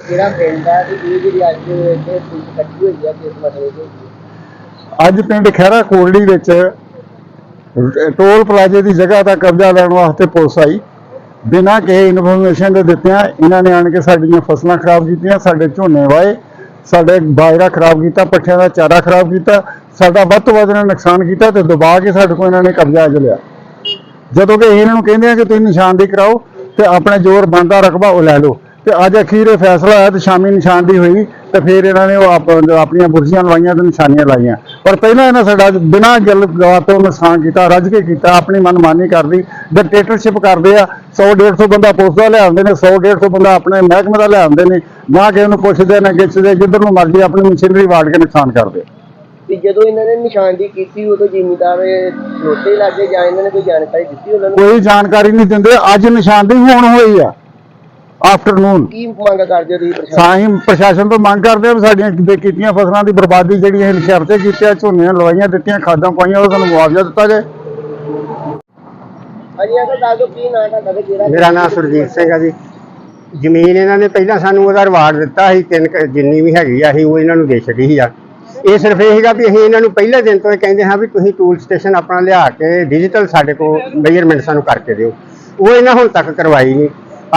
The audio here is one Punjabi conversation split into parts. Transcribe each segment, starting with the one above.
ਜਿਹੜਾ ਪਿੰਡ ਹੈ ਤੇ ਇਹ ਜਿਹੜੀ ਅੱਜ ਇੱਥੇ ਪੁਲਿਸ ਇਕੱਠੀ ਹੋਈ ਹੈ ਕਿਸ ਮਸਲੇ ਤੇ ਅੱਜ ਪਿੰਡ ਖਹਿਰਾ ਕੋਲੜੀ ਵਿੱਚ ਟੋਲ ਪਲਾਜ਼ੇ ਦੀ ਜਗ੍ਹਾ ਦਾ ਕਬਜ਼ਾ ਲੈਣ ਵਾਸਤੇ ਪੁਲਿਸ ਆਈ। ਬਿਨਾਂ ਕਿਸੇ ਇਨਫੋਰਮੇਸ਼ਨ ਦੇ ਦਿੱਤਿਆਂ ਇਹਨਾਂ ਨੇ ਆਣ ਕੇ ਸਾਡੀਆਂ ਫਸਲਾਂ ਖਰਾਬ ਕੀਤੀਆਂ, ਸਾਡੇ ਝੋਨੇ ਵਾਏ, ਸਾਡੇ ਬਾਜਰਾ ਖਰਾਬ ਕੀਤਾ, ਪੱਠਿਆਂ ਦਾ ਚਾਰਾ ਖਰਾਬ ਕੀਤਾ, ਸਾਡਾ ਵੱਧ ਤੋਂ ਵੱਧ ਇਹਨਾਂ ਨੇ ਨੁਕਸਾਨ ਕੀਤਾ ਤੇ ਦਬਾ ਕੇ ਸਾਡੇ ਕੋਲ ਇਹਨਾਂ ਨੇ ਕਬਜ਼ਾ ਅੱਜ ਲਿਆ। ਜਦੋਂ ਕਿ ਇਹਨਾਂ ਨੂੰ ਕਹਿੰਦੇ ਆ ਕਿ ਤੁਸੀਂ ਨਿਸ਼ਾਨਦੀ ਕਰਾਓ ਤੇ ਆਪਣੇ ਜ਼ੋਰ ਬੰਦਾ ਰਕਬਾ ਉਹ ਲੈ ਲਓ। ਤੇ ਅੱਜ ਅਖੀਰ ਇਹ ਫੈਸਲਾ ਹੋਇਆ ਤੇ ਸ਼ਾਮੀ ਨਿਸ਼ਾਨਦੀ ਹੋਈ ਤੇ ਫਿਰ ਇਹਨਾਂ ਨੇ ਉਹ ਆਪ- ਆਪਣੀਆਂ ਬੁਰਜੀਆਂ ਲਵਾਈਆਂ ਤੇ ਨਿਸ਼ਾਨੀਆਂ ਲਾਈਆਂ। ਪਰ ਪਹਿਲਾਂ ਇਹਨਾਂ ਸਾਡਾ ਬਿਨਾਂ ਗੱਲ ਗਵਾ ਤੋਂ ਨੁਕਸਾਨ ਕੀਤਾ ਰੱਜ ਕੇ ਕੀਤਾ ਆਪਣੀ ਮਨਮਾਨੀ ਕਰਦੀ ਡਿਕਟੇਟਰਸ਼ਿਪ ਕਰਦੇ ਆ। 100 150 ਬੰਦਾ ਪੁਲਿਸ ਦਾ ਲਿਆਉਂਦੇ ਨੇ 100 150 ਬੰਦਾ ਆਪਣੇ ਮਹਿਕਮੇ ਦਾ ਲਿਆਉਂਦੇ ਨੇ। ਨਾ ਕਿ ਉਹਨੂੰ ਪੁੱਛਦੇ ਨੇ ਗਿੱਛਦੇ ਜਿੱਧਰ ਨੂੰ ਮਰਜ਼ੀ ਆਪਣੀ ਮਸ਼ੀਨਰੀ ਵਾੜ ਕੇ ਨੁਕਸਾਨ ਕਰਦੇ। ਤੇ ਜਦੋਂ ਇਹਨਾਂ ਨੇ ਨਿਸ਼ਾਨਦੀ ਕੀਤੀ ਉਦੋਂ ਜ਼ਿਮੀਦਾਰ ਖਲੋਤੇ ਲੱਗੇ ਜਾਂ ਇਹਨਾਂ ਨੇ ਕੋਈ ਜਾਣਕਾਰੀ ਦਿੱਤੀ ਉਹਨਾਂ ਨੂੰ? ਕੋਈ ਜਾਣਕਾਰੀ ਨਹੀਂ ਦਿੰਦੇ। ਅੱਜ ਨਿਸ਼ਾਨਦੀ ਹੁਣ ਹੋਈ ਆ। ਆਫਟਰਨੂਨ ਕੀ ਮੰਗ ਕਰਦੇ ਹੋ ਤੁਸੀਂ ਪ੍ਰਸ਼ਾਸਨ ਸਾਈਂ ਪ੍ਰਸ਼ਾਸਨ ਤੋਂ ਮੰਗ ਕਰਦੇ ਆ ਵੀ ਸਾਡੀਆਂ ਦੇ ਕੀਤੀਆਂ ਫਸਲਾਂ ਦੀ ਬਰਬਾਦੀ ਜਿਹੜੀ ਇਹ ਖਰਚੇ ਕੀਤੇ ਆ ਝੋਨੀਆਂ ਲਵਾਈਆਂ ਦਿੱਤੀਆਂ ਖਾਦਾਂ ਪਾਈਆਂ ਉਹ ਸਾਨੂੰ ਮੁਆਵਜ਼ਾ ਦਿੱਤਾ ਜਾਏ। ਹਾਂਜੀ ਅੰਕਲ ਦੱਸ ਦਿਓ ਕੀ ਨਾਂ ਤੁਹਾਡਾ ਤੇ ਕਿਹੜਾ ਮੇਰਾ ਨਾਮ ਸੁਰਜੀਤ ਸਿੰਘ ਆ ਜੀ। ਜ਼ਮੀਨ ਇਹਨਾਂ ਨੇ ਪਹਿਲਾਂ ਸਾਨੂੰ ਉਹਦਾ ਰਿਵਾਰਡ ਦਿੱਤਾ ਸੀ ਤਿੰਨ ਕੁ ਜਿੰਨੀ ਵੀ ਹੈਗੀ ਆ ਅਸੀਂ ਉਹ ਇਹਨਾਂ ਨੂੰ ਦੇ ਛੱਡੀ ਸੀ ਆ। ਇਹ ਸਿਰਫ ਇਹ ਸੀਗਾ ਵੀ ਅਸੀਂ ਇਹਨਾਂ ਨੂੰ ਪਹਿਲੇ ਦਿਨ ਤੋਂ ਇਹ ਕਹਿੰਦੇ ਹਾਂ ਵੀ ਤੁਸੀਂ ਟੂਲ ਸਟੇਸ਼ਨ ਆਪਣਾ ਲਿਆ ਕੇ ਡਿਜੀਟਲ ਸਾਡੇ ਕੋਲ ਮੇਜਰਮੈਂਟ ਸਾਨੂੰ ਕਰਕੇ ਦਿਓ। ਉਹ ਇਹਨਾਂ ਹੁਣ ਤੱਕ ਕਰਵਾਈ ਨਹੀਂ।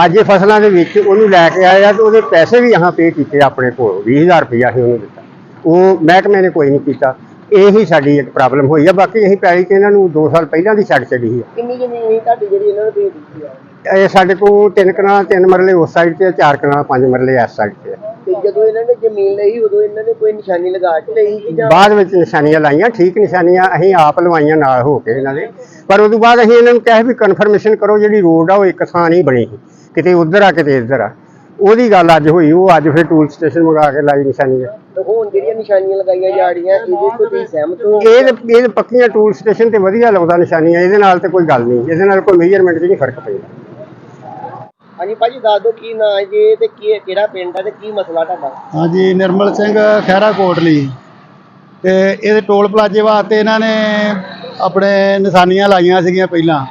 ਅੱਜ ਫਸਲਾਂ ਦੇ ਵਿੱਚ ਉਹਨੂੰ ਲੈ ਕੇ ਆਏ ਆ ਤੇ ਉਹਦੇ ਪੈਸੇ ਵੀ ਆਹਾਂ ਪੇ ਕੀਤੇ ਆਪਣੇ ਕੋਲ 20000 ਰੁਪਇਆ ਅਸੀਂ ਉਹਨੂੰ ਦਿੱਤਾ। ਉਹ ਮਹਿਕਮੇ ਨੇ ਕੋਈ ਨਹੀਂ ਕੀਤਾ। ਇਹੀ ਸਾਡੀ ਇੱਕ ਪ੍ਰੋਬਲਮ ਹੋਈ ਆ ਬਾਕੀ ਅਸੀਂ ਪੈਲੀ ਤੇ ਇਹਨਾਂ ਨੂੰ 2 ਸਾਲ ਪਹਿਲਾਂ ਦੀ ਛੱਡ ਛੱਡੀ ਸੀ ਕਿੰਨੀ ਜ਼ਮੀਨ ਤੁਹਾਡੀ ਜਿਹੜੀ ਇਹਨਾਂ ਨੂੰ ਦੇ ਦਿੱਤੀ ਆ? ਇਹ ਸਾਡੇ ਕੋਲ ਤਿੰਨ ਕਨਾਲ ਤਿੰਨ ਮਰਲੇ ਉਸ ਸਾਈਡ ਤੇ ਆ, ਚਾਰ ਕਨਾਲ ਪੰਜ ਮਰਲੇ ਇਸ ਸਾਈਡ ਤੇ ਆ। ਤੇ ਜਦੋਂ ਇਹਨਾਂ ਨੇ ਜ਼ਮੀਨ ਲਈ ਉਦੋਂ ਇਹਨਾਂ ਨੇ ਕੋਈ ਨਿਸ਼ਾਨੀ ਲਗਾ ਕੇ ਲਈ ਕਿ ਜਾਂ ਬਾਅਦ ਵਿੱਚ ਨਿਸ਼ਾਨੀਆਂ ਲਾਈਆਂ ਠੀਕ ਨਿਸ਼ਾਨੀਆਂ ਅਸੀਂ ਆਪ ਲਵਾਈਆਂ ਨਾਲ ਹੋ ਕੇ ਇਹਨਾਂ ਦੇ। ਪਰ ਉਦੋਂ ਬਾਅਦ ਅਸੀਂ ਇਹਨਾਂ ਨੂੰ ਕਿਹਾ ਵੀ ਕਨਫਰਮੇਸ਼ਨ ਕਰੋ ਜਿਹੜੀ ਰੋਡ ਆ ਉਹ ਇੱਕ ਥਾਂ ਨਹੀਂ ਬਣੀ। ਸੀ। ਕਿਤੇ ਉਧਰ ਆ ਕਿਤੇ ਇੱਧਰ ਆ। ਉਹਦੀ ਗੱਲ ਅੱਜ ਹੋਈ ਉਹ ਅੱਜ ਫਿਰ ਟੂਲ ਸਟੇਸ਼ਨ ਮੰਗਾ ਕੇ ਲਾਈ ਨਿਸ਼ਾਨੀਆਂ। ਤੇ ਹੁਣ ਜਿਹੜੀਆਂ ਨਿਸ਼ਾਨੀਆਂ ਲਗਾਈਆਂ ਜਾ ਰਹੀਆਂ ਇਹਦੇ ਤੋਂ ਤੁਸੀਂ ਸਹਿਮਤ ਹੋ? ਇਹ ਤੇ- ਇਹ ਤੇ ਪੱਕੀਆਂ ਟੂਲ ਸਟੇਸ਼ਨ ਤੇ ਵਧੀਆ ਲਾਉਂਦਾ ਨਿਸ਼ਾਨੀਆਂ ਇਹਦੇ ਨਾਲ ਤੇ ਕੋਈ ਗੱਲ ਨਹੀਂ ਇਹਦੇ ਨਾਲ ਕੋਈ ਮੇਜਰਮੈਂਟ 'ਚ ਨਹੀਂ ਫ਼ਰਕ ਪੈਂਦਾ ਹਾਂਜੀ ਭਾਜੀ ਦੱਸ ਦਿਓ ਕੀ ਨਾਂ ਹੈ ਜੀ ਤੇ ਕੀ ਕਿਹੜਾ ਪਿੰਡ ਹੈ ਤੇ ਕੀ ਮਸਲਾ ਤੁਹਾਡਾ? ਹਾਂਜੀ ਨਿਰਮਲ ਸਿੰਘ ਖਹਿਰਾ ਕੋਟਲੀ। ਤੇ ਇਹਦੇ ਟੋਲ ਪਲਾਜ਼ੇ ਵਾਸਤੇ ਇਹਨਾਂ ਨੇ ਆਪਣੇ ਨਿਸ਼ਾਨੀਆਂ ਲਾਈਆਂ ਸੀਗੀਆਂ ਪਹਿਲਾਂ।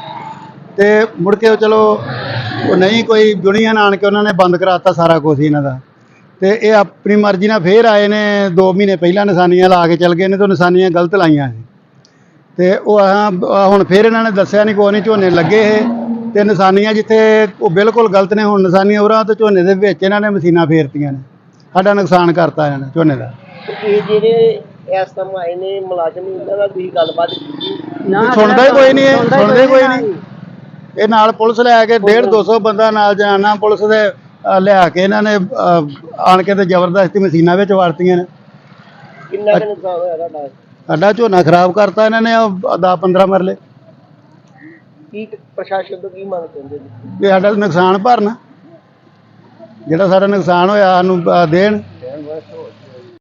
ਤੇ ਮੁੜ ਕੇ ਉਹ ਚਲੋ ਉਹ ਨਹੀਂ ਕੋਈ ਯੂਨੀਅਨ ਆਣ ਕੇ ਉਹਨਾਂ ਨੇ ਬੰਦ ਕਰਾਤਾ ਸਾਰਾ ਕੁਝ ਇਹਨਾਂ ਦਾ। ਤੇ ਇਹ ਆਪਣੀ ਮਰਜ਼ੀ ਨਾਲ ਫੇਰ ਆਏ ਨੇ 2 ਮਹੀਨੇ ਪਹਿਲਾਂ ਨਿਸ਼ਾਨੀਆਂ ਲਾ ਕੇ ਚਲ ਗਏ ਨੇ ਤੇ ਉਹ ਨਿਸ਼ਾਨੀਆਂ ਗਲਤ ਲਾਈਆਂ ਸੀ ਤੇ ਉਹ ਹੁਣ ਫੇਰ ਇਹਨਾਂ ਨੇ ਦੱਸਿਆ ਨਹੀਂ ਕੋਈ ਨਹੀਂ ਝੋਨੇ ਲੱਗੇ ਇਹ। ਤੇ ਨਿਸ਼ਾਨੀਆਂ ਜਿੱਥੇ ਉਹ ਬਿਲਕੁਲ ਗਲਤ ਨੇ ਹੁਣ ਨਿਸ਼ਾਨੀਆਂ ਉਰਾਂ ਤੇ ਝੋਨੇ ਦੇ ਵਿੱਚ ਇਹਨਾਂ ਨੇ ਮਸ਼ੀਨਾਂ ਫੇਰਤੀਆਂ ਨੇ। ਸਾਡਾ ਨੁਕਸਾਨ ਕਰਤਾ ਇਹਨਾਂ ਨੇ ਝੋਨੇ ਦਾ। ਇਹ ਜਿਹੜੇ ਇਸ ਟਾਈਮ ਆਏ ਨੇ ਮੁਲਾਜ਼ਮ ਇਹਨਾਂ ਨਾਲ ਤੁਸੀਂ ਗੱਲਬਾਤ ਕੀਤੀ? ਸੁਣਦਾ ਹੀ ਕੋਈ ਨਹੀਂ ਸੁਣਦਾ ਹੀ ਕੋਈ ਨਹੀਂ ਇਹ ਨਾਲ ਪੁਲਿਸ ਲੈ ਕੇ 1.5 200 ਬੰਦਾ ਨਾਲ ਜਾਣਾ ਪੁਲਿਸ ਦੇ ਲਿਆ ਕੇ ਇਹਨਾਂ ਨੇ ਆਣ ਕੇ ਤੇ ਜ਼ਬਰਦਸਤੀ ਮਸ਼ੀਨਾਂ ਵਿੱਚ ਵਰਤੀਆਂ ਨੇ। ਕਿੰਨਾ ਕੁ ਨੁਕਸਾਨ ਹੋਇਆ ਤੁਹਾਡਾ? ਸਾਡਾ ਝੋਨਾ ਖਰਾਬ ਕਰਤਾ ਇਹਨਾਂ ਨੇ 10 15 ਮਰਲੇ। ਕੀ ਪ੍ਰਸ਼ਾਸਨ ਤੋਂ ਕੀ ਮੰਗ ਕਰਦੇ ਜੀ? ਵੀ ਸਾਡਾ ਨੁਕਸਾਨ ਭਰਨ। ਜਿਹੜਾ ਸਾਡਾ ਨੁਕਸਾਨ ਹੋਇਆ ਸਾਨੂੰ ਦੇਣ।